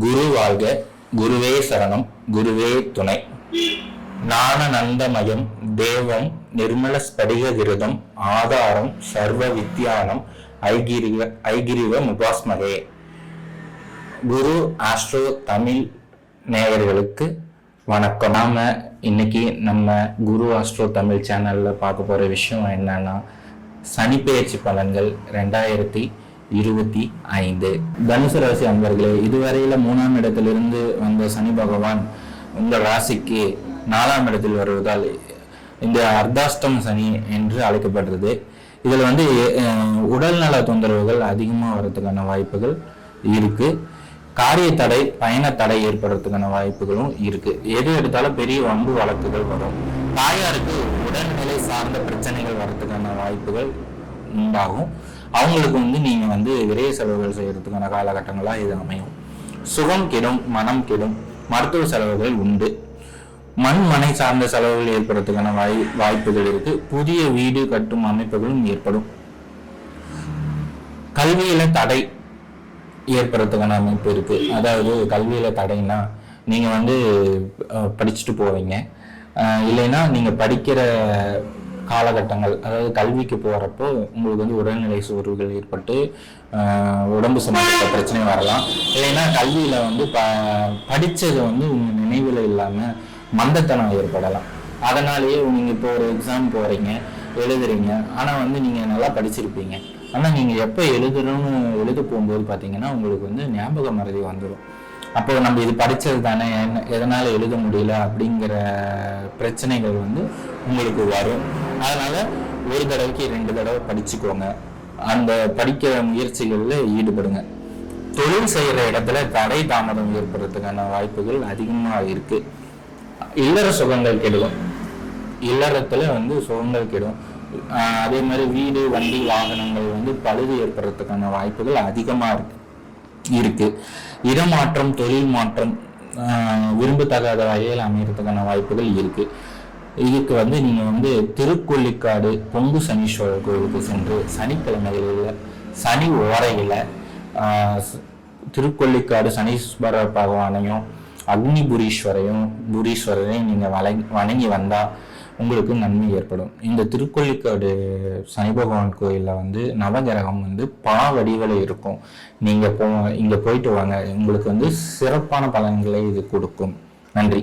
குரு வாழ்க குருவே சரணம் குருவே துணை. ஞானநந்தமயம் தேவம் நிர்மல ஸ்படிக விருதம் ஆதாரம் சர்வ வித்யானம் ஐகிரிவ ஐகிரிவ முபாஸ்மகே. குரு ஆஸ்ட்ரோ தமிழ் நேயர்களுக்கு வணக்கம். நாம இன்னைக்கு நம்ம குரு ஆஸ்ட்ரோ தமிழ் சேனல்ல பார்க்க போற விஷயம் என்னன்னா சனிப்பெயர்ச்சி பலன்கள் ரெண்டாயிரத்தி இருபத்தி ஐந்து. தனுசு ராசி அன்பர்களே இதுவரையில மூணாம் இடத்திலிருந்து வந்த சனி பகவான் உங்கள் ராசிக்கு நாலாம் இடத்தில் வருவதால் இந்த அர்த்தாஷ்டம் சனி என்று அழைக்கப்படுறது. இதில் வந்து உடல்நல தொந்தரவுகள் அதிகமாக வர்றதுக்கான வாய்ப்புகள் இருக்கு. காரிய தடை பயண தடை ஏற்படுறதுக்கான வாய்ப்புகளும் இருக்கு. எது எடுத்தாலும் பெரிய வம்பு வழக்குகள் வரும். தாயாருக்கு உடல்நிலை சார்ந்த பிரச்சனைகள் வர்றதுக்கான வாய்ப்புகள் உண்டாகும். அவங்களுக்கு வந்து நீங்க வந்து விரைய செலவுகள் செய்யறதுக்கான காலகட்டங்களா இது அமையும். சுகம் கெடும் மனம் கெடும் மருத்துவ செலவுகள் உண்டு. மண் மனை சார்ந்த செலவுகள் ஏற்படுறதுக்கான வாய் வாய்ப்புகள் இருக்கு. புதிய வீடு கட்டும் அமைப்புகளும் ஏற்படும். கல்வியில தடை ஏற்படுறதுக்கான அமைப்பு இருக்கு. அதாவது கல்வியில தடைன்னா நீங்க வந்து படிச்சுட்டு போவீங்க. இல்லைன்னா நீங்க படிக்கிற காலகட்டங்கள் அதாவது கல்விக்கு போகிறப்போ உங்களுக்கு வந்து உடல்நிலை சோர்வுகள் ஏற்பட்டு உடம்பு சம்பந்தப்பட்ட பிரச்சனை வரலாம். இல்லைன்னா கல்வியில் வந்து ப படித்தது வந்து உங்கள் நினைவில் இல்லாமல் மந்தத்தனம் ஏற்படலாம். அதனாலேயே நீங்கள் இப்போ ஒரு எக்ஸாம் போகிறீங்க எழுதுறீங்க. ஆனால் வந்து நீங்கள் நல்லா படிச்சிருப்பீங்க. ஆனால் நீங்கள் எப்போ எழுதணும்னு எழுத போகும்போது பார்த்தீங்கன்னா உங்களுக்கு வந்து ஞாபக மறதி வந்துடும் அப்போ நம்ம இது படிச்சது தானே? என்ன எதனால எழுத முடியல அப்படிங்கிற பிரச்சனைகள் வந்து உங்களுக்கு வரும். அதனால ஒரு தடவைக்கு ரெண்டு தடவை படிச்சுக்கோங்க. அந்த படிக்கிற முயற்சிகளில் ஈடுபடுங்க. தொழில் செய்யற இடத்துல தடை தாமதம் ஏற்படுறதுக்கான வாய்ப்புகள் அதிகமா இருக்கு. இல்லற சுகங்கள் கெடுவோம் இல்லறத்துல வந்து சுகங்கள் கெடும். ஆஹ் அதே மாதிரி வீடு வண்டி வாகனங்கள் வந்து பழுது ஏற்படுறதுக்கான வாய்ப்புகள் அதிகமா இருக்கு. இருக்கு. இடமாற்றம் தொழில் மாற்றம் விரும்பத்தகாத வகையில் அமையறதுக்கான வாய்ப்புகள் இருக்கு. இதுக்கு வந்து நீங்க வந்து திருக்கொல்லிக்காடு பொங்கு சனீஸ்வரர் கோயிலுக்கு சென்று சனிக்கிழமைகளில் சனி ஓரையில திருக்கொல்லிக்காடு சனீஸ்வரர் பகவானையும் அக்னிபுரீஸ்வரையும் புரீஸ்வரரையும் நீங்க வணங்கி வணங்கி வந்தா உங்களுக்கு நன்மை ஏற்படும். இந்த திருக்கொள்ளிக்காடு சனி பகவான் கோயிலில் வந்து நவகிரகம் வந்து பா வடிவில் இருக்கும். நீங்கள் போ இங்கே போயிட்டு வாங்க. உங்களுக்கு வந்து சிறப்பான பலன்களை இது கொடுக்கும். நன்றி.